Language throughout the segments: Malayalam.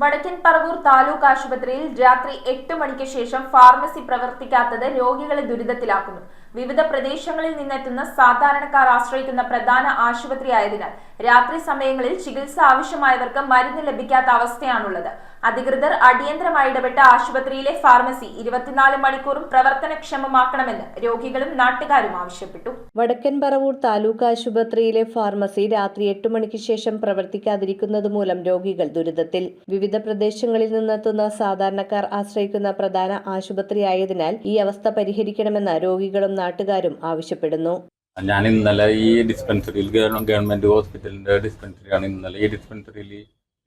വടക്കൻ പറവൂർ താലൂക്ക് ആശുപത്രിയിൽ രാത്രി എട്ട് മണിക്ക് ശേഷം ഫാർമസി പ്രവർത്തിക്കാത്തത് രോഗികളെ ദുരിതത്തിലാക്കുന്നു. വിവിധ പ്രദേശങ്ങളിൽ നിന്നെത്തുന്ന സാധാരണക്കാർ ആശ്രയിക്കുന്ന പ്രധാന ആശുപത്രി ആയതിനാൽ രാത്രി സമയങ്ങളിൽ ചികിത്സ ആവശ്യമായവർക്ക് മരുന്ന് ലഭിക്കാത്ത അവസ്ഥയാണുള്ളത്. അധികൃതർ അടിയന്തരമായി ഇടപെട്ട ആശുപത്രിയിലെ ഫാർമസി ഇരുപത്തിനാല് മണിക്കൂറും പ്രവർത്തനക്ഷമമാക്കണമെന്ന് രോഗികളും നാട്ടുകാരും ആവശ്യപ്പെട്ടു. വടക്കൻ പറവൂർ താലൂക്ക് ആശുപത്രിയിലെ ഫാർമസി രാത്രി എട്ട് മണിക്ക് ശേഷം പ്രവർത്തിക്കാതിരിക്കുന്നത് മൂലം രോഗികൾ ദുരിതത്തിൽ. വിവിധ പ്രദേശങ്ങളിൽ നിന്നെത്തുന്ന സാധാരണക്കാർ ആശ്രയിക്കുന്ന പ്രധാന ആശുപത്രിയായതിനാൽ ഈ അവസ്ഥ പരിഹരിക്കണമെന്ന് രോഗികളും നാട്ടുകാരും ആവശ്യപ്പെടുന്നു. ഞാൻ ഇന്നലെ ഈ ഡിസ്പെൻസറിയിൽ ഗവൺമെന്റ് ഹോസ്പിറ്റലിന്റെ ഡിസ്പെൻസറിയാണ് ഇന്നലെ. ഈ ഡിസ്പെൻസറിയിൽ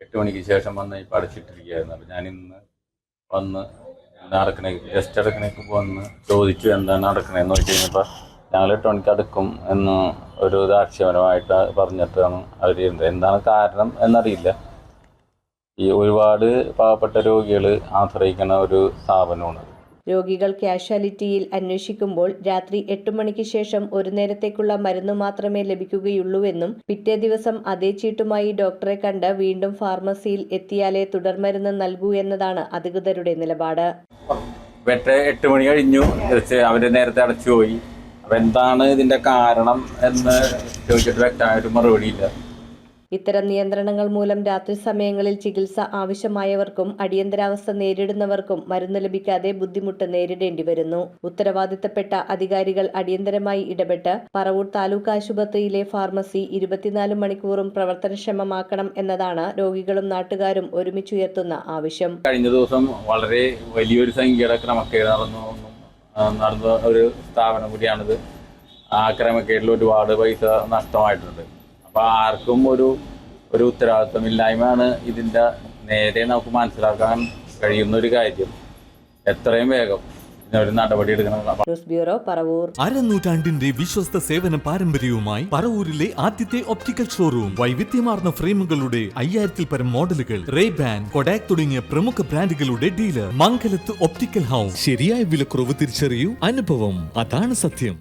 എട്ട് മണിക്ക് ശേഷം വന്ന് ഈ അടച്ചിട്ടിരിക്കുകയായിരുന്നു അപ്പം ഞാൻ ഇന്ന് വന്ന് അടക്കണേ ജസ്റ്റ് അടക്കണേക്ക് വന്ന് ചോദിച്ചു എന്താണ് അടക്കണേന്ന് വെച്ച് കഴിഞ്ഞപ്പോൾ ഞങ്ങൾ എട്ട് മണിക്ക് അടക്കും എന്ന് ഒരു ദാക്ഷ്യപരമായിട്ട് പറഞ്ഞിട്ടാണ് അവർ ചെയ്യുന്നത് എന്താണ് കാരണം എന്നറിയില്ല. ഈ ഒരുപാട് പാവപ്പെട്ട രോഗികൾ ആശ്രയിക്കുന്ന ഒരു സ്ഥാപനമാണ്. രോഗികൾ കാഷ്വാലിറ്റിയിൽ അന്വേഷിക്കുമ്പോൾ രാത്രി എട്ട് മണിക്ക് ശേഷം ഒരു നേരത്തേക്കുള്ള മരുന്ന് മാത്രമേ ലഭിക്കുകയുള്ളൂവെന്നും പിറ്റേ ദിവസം അതേ ചീട്ടുമായി ഡോക്ടറെ കണ്ട് വീണ്ടും ഫാർമസിയിൽ എത്തിയാലേ തുടർമരുന്ന് നൽകൂ എന്നതാണ് അധികൃതരുടെ നിലപാട്. എട്ട് മണി കഴിഞ്ഞു. അവരെ നേരത്തെ അടച്ചു പോയി അപ്പൊ എന്താണ് ഇതിന്റെ കാരണം എന്ന് ചോദിച്ചിട്ട് വ്യക്തമായിട്ട് മറുപടിയില്ല ഇത്തരം നിയന്ത്രണങ്ങൾ മൂലം രാത്രി സമയങ്ങളിൽ ചികിത്സ ആവശ്യമായവർക്കും അടിയന്തരാവസ്ഥ നേരിടുന്നവർക്കും മരുന്ന് ലഭിക്കാതെ ബുദ്ധിമുട്ട് നേരിടേണ്ടി വരുന്നു. ഉത്തരവാദിത്തപ്പെട്ട അധികാരികൾ അടിയന്തരമായി ഇടപെട്ട് പറവൂർ താലൂക്ക് ആശുപത്രിയിലെ ഫാർമസി ഇരുപത്തിനാല് മണിക്കൂറും പ്രവർത്തനക്ഷമമാക്കണം എന്നതാണ് രോഗികളും നാട്ടുകാരും ഒരുമിച്ചുയർത്തുന്ന ആവശ്യം. കഴിഞ്ഞ ദിവസം വളരെ വലിയൊരു സംഖ്യയുടെ ക്രമക്കേട് നടന്നു. നടന്ന ഒരു സ്ഥാപനം കൂടിയാണിത്. ആ ക്രമക്കേടിൽ ഒരുപാട് പൈസ നഷ്ടമായിട്ടുണ്ട്. അപ്പൊ ആർക്കും ഒരു ഒരു ഉത്തരവാദിത്വമില്ലായ്മയാണ് ഇതിന്റെ നേരെ നമുക്ക് മനസ്സിലാക്കാൻ കഴിയുന്ന ഒരു കാര്യം. എത്രയും വേഗം ഒരു നടപടി എടുക്കണം. News bureau Paravur. അരനൂറ്റാണ്ടിന്റെ വിശ്വസ്ത സേവന പാരമ്പര്യവുമായി പറവൂരിലെ ആദ്യത്തെ ഒപ്റ്റിക്കൽ ഷോറൂം വൈവിധ്യമാർന്ന ഫ്രെയിമുകളുടെ അയ്യായിരത്തിൽ പരം മോഡലുകൾ റേബാൻ കൊഡാക് തുടങ്ങിയ പ്രമുഖ ബ്രാൻഡുകളുടെ ഡീലർ മംഗലത്ത് ഒപ്റ്റിക്കൽ ഹൗസ്. ശരിയായ വിലക്കുറവ് തിരിച്ചറിയൂ അനുഭവം. അതാണ് സത്യം.